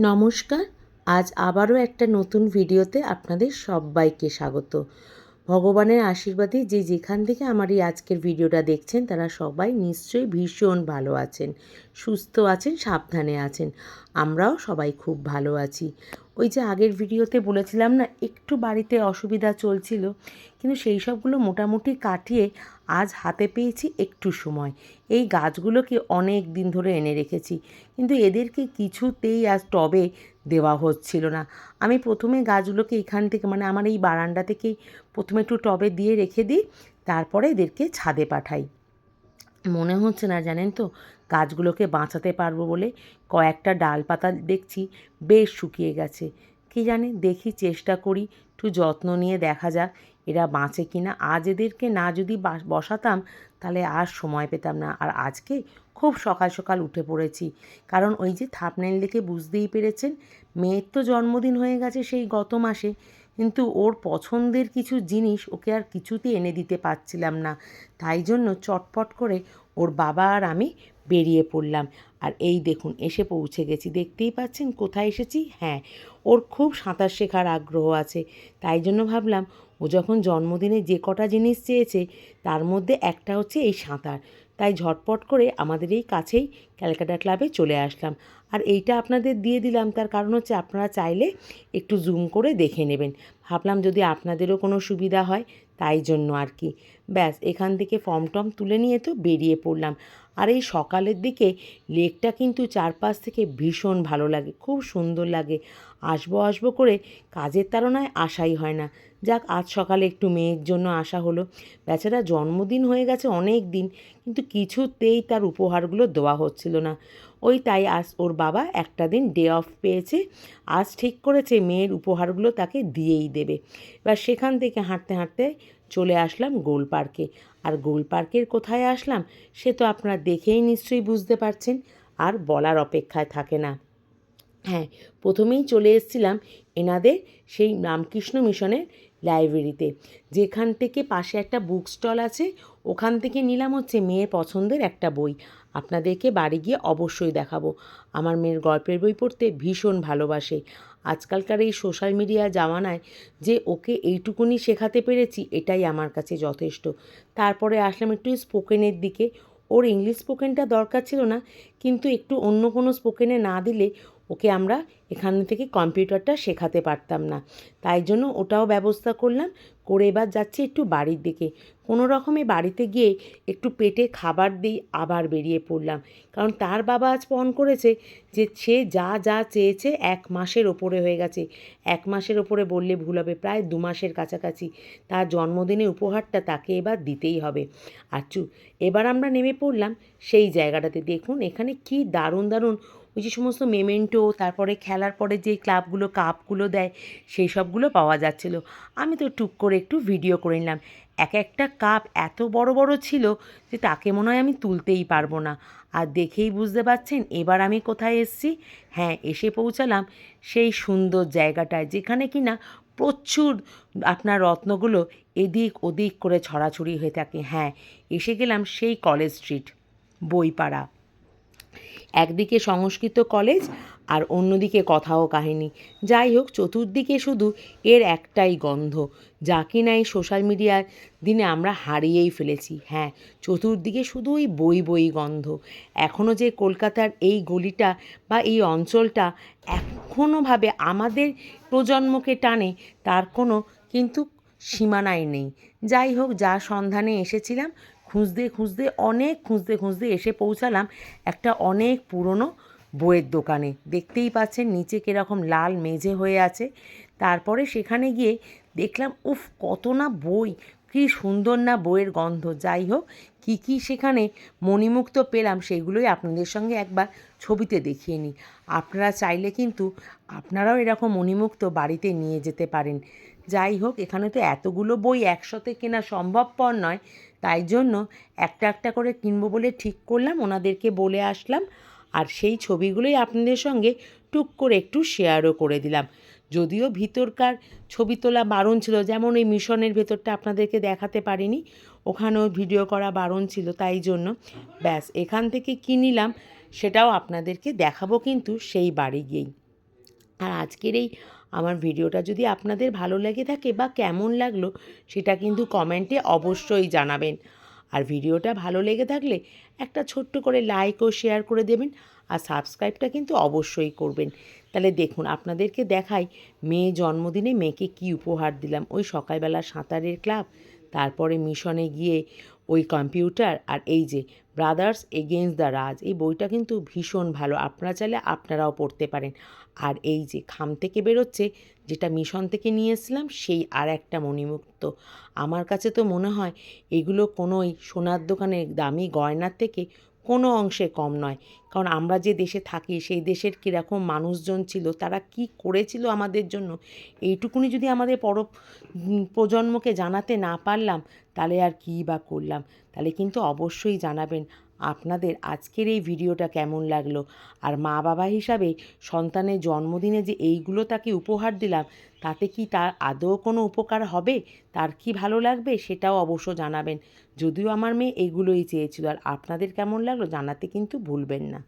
নমস্কার। আজ আবারও একটা নতুন ভিডিওতে আপনাদের সবাইকে স্বাগত। ভগবানের আশীর্বাদে যে যেখান থেকে আমার এই আজকের ভিডিওটা দেখছেন, তারা সবাই নিশ্চয়ই ভীষণ ভালো আছেন, সুস্থ আছেন, সাবধানে আছেন। আমরাও সবাই খুব ভালো আছি। ওই যে আগের ভিডিওতে বলেছিলাম না, একটু বাড়িতে অসুবিধা চলছিল, কিন্তু সেই সবগুলো মোটামুটি কাটিয়ে আজ হাতে পেয়েছি একটু সময়। এই গাছগুলোকে অনেক দিন ধরে এনে রেখেছি, কিন্তু এদেরকে কিছুতেই আজ টবে দেওয়া হচ্ছিল না। আমি প্রথমে গাছগুলোকে এখান থেকে মানে আমার এই বারান্দা থেকেই প্রথমে একটু টবে দিয়ে রেখে দিই, তারপরে এদেরকে ছাদে পাঠাই। মনে হচ্ছে না জানেন তো, গাছগুলোকে বাঁচাতে পারব বলে কয়েকটা ডাল পাতা দেখছি বেশ শুকিয়ে গেছে। কি জানে, দেখি চেষ্টা করি, একটু যত্ন নিয়ে দেখা যাক এরা বাঁচে কি না আজ এদেরকে না যদি বসাতাম, তাহলে আর সময় পেতাম না। আর আজকে খুব সকাল সকাল উঠে পড়েছি। কারণ ওই যে থাপনেল দেখে বুঝতেই পেরেছেন, মেয়ের তো জন্মদিন হয়ে গেছে সেই গত মাসে। কিন্তু ওর পছন্দের কিছু জিনিস ওকে আর কিছুতেই এনে দিতে পারছিলাম না। তাই জন্য চটপট করে ওর বাবা আর আমি বেরিয়ে পড়লাম। আর এই দেখুন, এসে পৌঁছে গেছি। দেখতেই পাচ্ছেন, কোথায় এসেছি? হ্যাঁ ওর খুব সাঁতার শেখার আগ্রহ আছে। তাই জন্য ভাবলাম, ও যখন জন্মদিনে যে কটা জিনিস চেয়েছে, তার মধ্যে একটা হচ্ছে এই সাঁতার। তাই ঝটপট করে আমাদের এই কাছেই ক্যালকাটা ক্লাবে চলে আসলাম। আর এইটা আপনাদের দিয়ে দিলাম, তার কারণ হচ্ছে আপনারা চাইলে একটু জুম করে দেখে নেবেন। ভাবলাম যদি আপনাদেরও কোনো সুবিধা হয়, তাই জন্য আর কি। ব্যাস, এখান থেকে ফর্ম টম তুলে নিয়ে তো বেরিয়ে পড়লাম। আর এই সকালের দিকে লেকটা কিন্তু চারপাশ থেকে ভীষণ ভালো লাগে, খুব সুন্দর লাগে। আসব আসব করে কাজের তাড়নায় আসাই হয় না। যাক, আজ সকালে একটু মেয়ের জন্য আসা হলো। বেচারা জন্মদিন হয়ে গেছে অনেক দিন, কিন্তু কিছুতেই তার উপহারগুলো দেওয়া হচ্ছিল না। ওই তাই আজ ওর বাবা একটা দিন ডে অফ পেয়েছে, আজ ঠিক করেছে, মেয়ের উপহারগুলো তাকে দিয়েই দেবে। এবার সেখান থেকে হাঁটতে হাঁটতে চলে আসলাম গোল পার্কে আর গোল পার্কের কোথায় আসলাম, সে তো আপনারা দেখেই নিশ্চয়ই বুঝতে পারছেন, আর বলার অপেক্ষায় থাকে না। হ্যাঁ প্রথমেই চলে এসেছিলাম এনাদের সেই রামকৃষ্ণ মিশনের লাইব্রেরিতে। যেখান থেকে পাশে একটা বুক স্টল আছে, ওখান থেকে নিলাম হচ্ছে মেয়ের পছন্দের একটা বই। আপনাদেরকে বাড়ি গিয়ে অবশ্যই দেখাবো। আমার মেয়ের গল্পের বই পড়তে ভীষণ ভালোবাসে। আজকালকার এই সোশ্যাল মিডিয়া জামানায় যে ওকে এইটুকুনি শেখাতে পেরেছি, এটাই আমার কাছে যথেষ্ট। তারপরে আসলাম একটু স্পোকেনের দিকে। ওর ইংলিশ স্পোকেনটা দরকার ছিল না, কিন্তু একটু অন্য কোনো স্পোকেনে না দিলে ওকে আমরা এখান থেকে কম্পিউটারটা শেখাতে পারতাম না। তাই জন্য ওটাও ব্যবস্থা করলাম। করে এবার যাচ্ছি একটু বাড়ির দিকে। কোনো রকমে বাড়িতে গিয়ে একটু পেটে খাবার দিই আবার বেরিয়ে পড়লাম। কারণ তার বাবা আজ পণ করেছে যে সে যা যা চেয়েছে এক মাসের ওপরে হয়ে গেছে। এক মাসের ওপরে বললে ভুল হবে, প্রায় দু মাসের কাছাকাছি। তার জন্মদিনে উপহারটা তাকে এবার দিতেই হবে। চু এবার আমরা নেমে পড়লাম সেই জায়গাটাতে। দেখুন, এখানে কি দারুণ দারুণ ওই যে সমস্ত মেমেন্টো, তারপরে খেলার পরে যে ক্লাবগুলো, কাপগুলো দেয়, সেই সবগুলো পাওয়া যাচ্ছিল। আমি তো টুক করে একটু ভিডিও করে নিলাম। এক একটা কাপ এত বড় বড় ছিল যে তাকে মনে হয় আমি তুলতেই পারব না। আর দেখেই বুঝতে পারছেন, এবার আমি কোথায় এসছি? হ্যাঁ এসে পৌঁছালাম সেই সুন্দর জায়গাটায়, যেখানে কি না প্রচুর আপনার রত্নগুলো এদিক ওদিক করে ছড়াছড়ি হয়ে থাকে। হ্যাঁ এসে গেলাম সেই কলেজ স্ট্রিট, বইপাড়া। একদিকে সংস্কৃত কলেজ আর অন্যদিকে কথা ও কাহিনী। যাই হোক চতুর্দিকে শুধু এর একটাই গন্ধ, যা কিনা এই সোশ্যাল মিডিয়ার দিনে আমরা হারিয়েই ফেলেছি। হ্যাঁ চতুর্দিকে শুধু ওই বই বই গন্ধ। এখনও যে কলকাতার এই গলিটা বা এই অঞ্চলটা এখনোভাবে আমাদের প্রজন্মকে টানে, তার কোনো কিন্তু সীমানায় নেই। যাই হোক যা সন্ধানে এসেছিলাম খুঁজতে খুঁজতে, অনেক খুঁজতে খুঁজতে এসে পৌঁছালাম একটা অনেক পুরনো বইয়ের দোকানে। দেখতেই পাচ্ছেন নিচে কীরকম লাল মেঝে হয়ে আছে। তারপরে সেখানে গিয়ে দেখলাম, উফ, কত না বই, কী সুন্দর না বইয়ের গন্ধ। যাই হোক, কী কী সেখানে মণিমুক্ত পেলাম সেগুলোই আপনাদের সঙ্গে একবার ছবিতে দেখিয়ে নিই। আপনারা চাইলে কিন্তু আপনারাও এরকম মণিমুক্ত বাড়িতে নিয়ে যেতে পারেন। যাই হোক, এখানে তো এতগুলো বই একসাথে কেনা সম্ভবপর নয়। তাই জন্য একটা একটা করে কিনবো বলে ঠিক করলাম, ওনাদেরকে বলে আসলাম আর সেই ছবিগুলোই আপনাদের সঙ্গে টুক করে একটু শেয়ারও করে দিলাম। যদিও ভিতরকার ছবি তোলা বারণ ছিল, যেমন এই মিশনের ভেতরটা আপনাদেরকে দেখাতে পারিনি, ওখানেও ভিডিও করা বারণ ছিল তাই জন্য। ব্যাস, এখান থেকে কী নিলাম সেটাও আপনাদেরকে দেখাবো কিন্তু সেই বাড়ি গিয়েই। আর আজকের এই আমার ভিডিওটা যদি আপনাদের ভালো লেগে থাকে বা কেমন লাগল, সেটা কিন্তু কমেন্টে অবশ্যই জানাবেন। আর ভিডিওটা ভালো লেগে থাকলে একটা ছোট্ট করে লাইক ও শেয়ার করে দেবেন, আর সাবস্ক্রাইবটা কিন্তু অবশ্যই করবেন। তাহলে দেখুন, আপনাদেরকে দেখাই মেয়ে জন্মদিনে মেয়েকে কি উপহার দিলাম। ওই সকালবেলা সাঁতারের ক্লাব তারপরে মিশনে গিয়ে ওই কম্পিউটার আর এই যে ব্রাদার্স এগেনস্ট দ্য রাজ এই বইটা কিন্তু ভীষণ ভালো। আপনারা চাইলে আপনারাও পড়তে পারেন। আর এই যে খাম থেকে বেরোচ্ছে, যেটা মিশন থেকে নিয়ে এসেছিলাম, সেই আর একটা মণিমুক্ত। আমার কাছে তো মনে হয়, এগুলো কোনোই সোনার দোকানের দামি গয়নার থেকে কোনো অংশে কম নয়। কারণ আমরা যে দেশে থাকি, সেই দেশের কীরকম মানুষজন ছিল, তারা কি করেছিল আমাদের জন্য, এইটুকুনি যদি আমাদের পর প্রজন্মকে জানাতে না পারলাম, তাহলে আর কী বা করলাম? তাহলে কিন্তু অবশ্যই জানাবেন। আপনাদের আজকের এই ভিডিওটা কেমন লাগল? আর মা বাবা হিসাবে সন্তানের জন্মদিনে যে এইগুলো তাকে উপহার দিলাম, তাতে কি তার আদৌ কোনো উপকার হবে? তার কি ভালো লাগবে সেটাও অবশ্য জানাবেন। যদিও আমার মেয়ে এগুলোই চেয়েছিল। আর আপনাদের কেমন লাগল জানাতে কিন্তু ভুলবেন না।